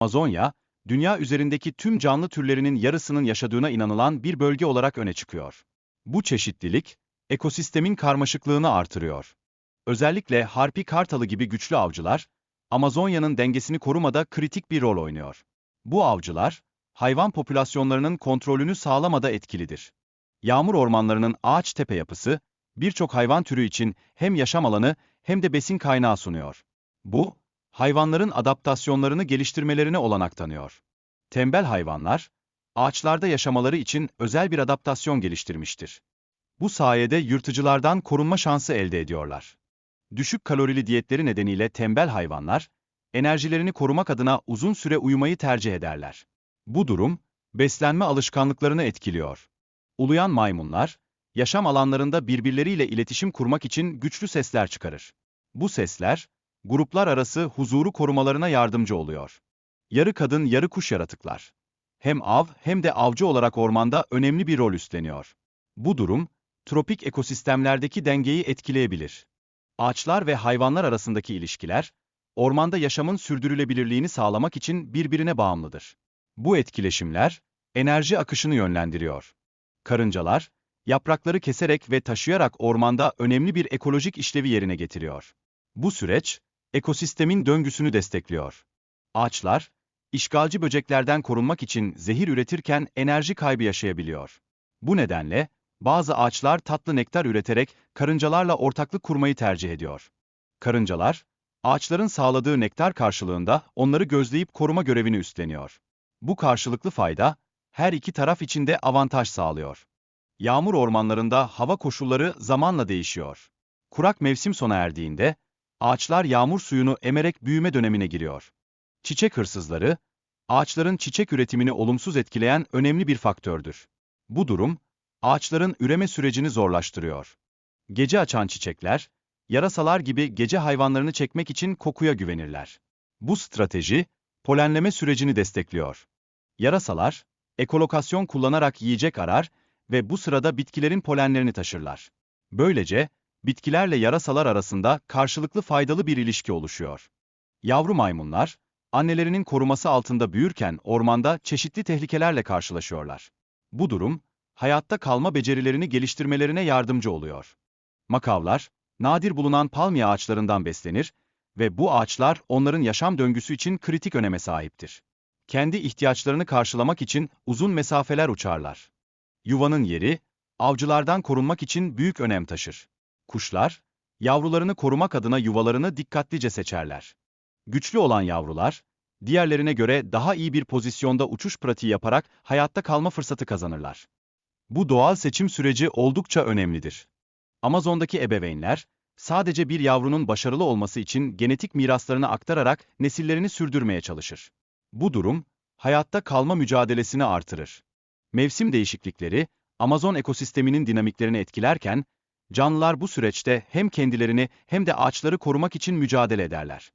Amazonya, dünya üzerindeki tüm canlı türlerinin yarısının yaşadığına inanılan bir bölge olarak öne çıkıyor. Bu çeşitlilik, ekosistemin karmaşıklığını artırıyor. Özellikle harpi kartalı gibi güçlü avcılar, Amazonya'nın dengesini korumada kritik bir rol oynuyor. Bu avcılar, hayvan popülasyonlarının kontrolünü sağlamada etkilidir. Yağmur ormanlarının ağaç tepe yapısı, birçok hayvan türü için hem yaşam alanı hem de besin kaynağı sunuyor. Bu, hayvanların adaptasyonlarını geliştirmelerine olanak tanıyor. Tembel hayvanlar, ağaçlarda yaşamaları için özel bir adaptasyon geliştirmiştir. Bu sayede yırtıcılardan korunma şansı elde ediyorlar. Düşük kalorili diyetleri nedeniyle tembel hayvanlar, enerjilerini korumak adına uzun süre uyumayı tercih ederler. Bu durum, beslenme alışkanlıklarını etkiliyor. Uluyan maymunlar, yaşam alanlarında birbirleriyle iletişim kurmak için güçlü sesler çıkarır. Bu sesler, gruplar arası huzuru korumalarına yardımcı oluyor. Yarı kadın yarı kuş yaratıklar. Hem av hem de avcı olarak ormanda önemli bir rol üstleniyor. Bu durum, tropik ekosistemlerdeki dengeyi etkileyebilir. Ağaçlar ve hayvanlar arasındaki ilişkiler, ormanda yaşamın sürdürülebilirliğini sağlamak için birbirine bağımlıdır. Bu etkileşimler, enerji akışını yönlendiriyor. Karıncalar, yaprakları keserek ve taşıyarak ormanda önemli bir ekolojik işlevi yerine getiriyor. Bu süreç, ekosistemin döngüsünü destekliyor. Ağaçlar, işgalci böceklerden korunmak için zehir üretirken enerji kaybı yaşayabiliyor. Bu nedenle, bazı ağaçlar tatlı nektar üreterek karıncalarla ortaklık kurmayı tercih ediyor. Karıncalar, ağaçların sağladığı nektar karşılığında onları gözleyip koruma görevini üstleniyor. Bu karşılıklı fayda, her iki taraf için de avantaj sağlıyor. Yağmur ormanlarında hava koşulları zamanla değişiyor. Kurak mevsim sona erdiğinde, ağaçlar yağmur suyunu emerek büyüme dönemine giriyor. Çiçek hırsızları, ağaçların çiçek üretimini olumsuz etkileyen önemli bir faktördür. Bu durum, ağaçların üreme sürecini zorlaştırıyor. Gece açan çiçekler, yarasalar gibi gece hayvanlarını çekmek için kokuya güvenirler. Bu strateji, polenleme sürecini destekliyor. Yarasalar, ekolokasyon kullanarak yiyecek arar ve bu sırada bitkilerin polenlerini taşırlar. Böylece, bitkilerle yarasalar arasında karşılıklı faydalı bir ilişki oluşuyor. Yavru maymunlar, annelerinin koruması altında büyürken ormanda çeşitli tehlikelerle karşılaşıyorlar. Bu durum, hayatta kalma becerilerini geliştirmelerine yardımcı oluyor. Makavlar, nadir bulunan palmiye ağaçlarından beslenir ve bu ağaçlar onların yaşam döngüsü için kritik öneme sahiptir. Kendi ihtiyaçlarını karşılamak için uzun mesafeler uçarlar. Yuvanın yeri, avcılardan korunmak için büyük önem taşır. Kuşlar, yavrularını korumak adına yuvalarını dikkatlice seçerler. Güçlü olan yavrular, diğerlerine göre daha iyi bir pozisyonda uçuş pratiği yaparak hayatta kalma fırsatı kazanırlar. Bu doğal seçim süreci oldukça önemlidir. Amazon'daki ebeveynler, sadece bir yavrunun başarılı olması için genetik miraslarını aktararak nesillerini sürdürmeye çalışır. Bu durum, hayatta kalma mücadelesini artırır. Mevsim değişiklikleri, Amazon ekosisteminin dinamiklerini etkilerken, canlılar bu süreçte hem kendilerini hem de ağaçları korumak için mücadele ederler.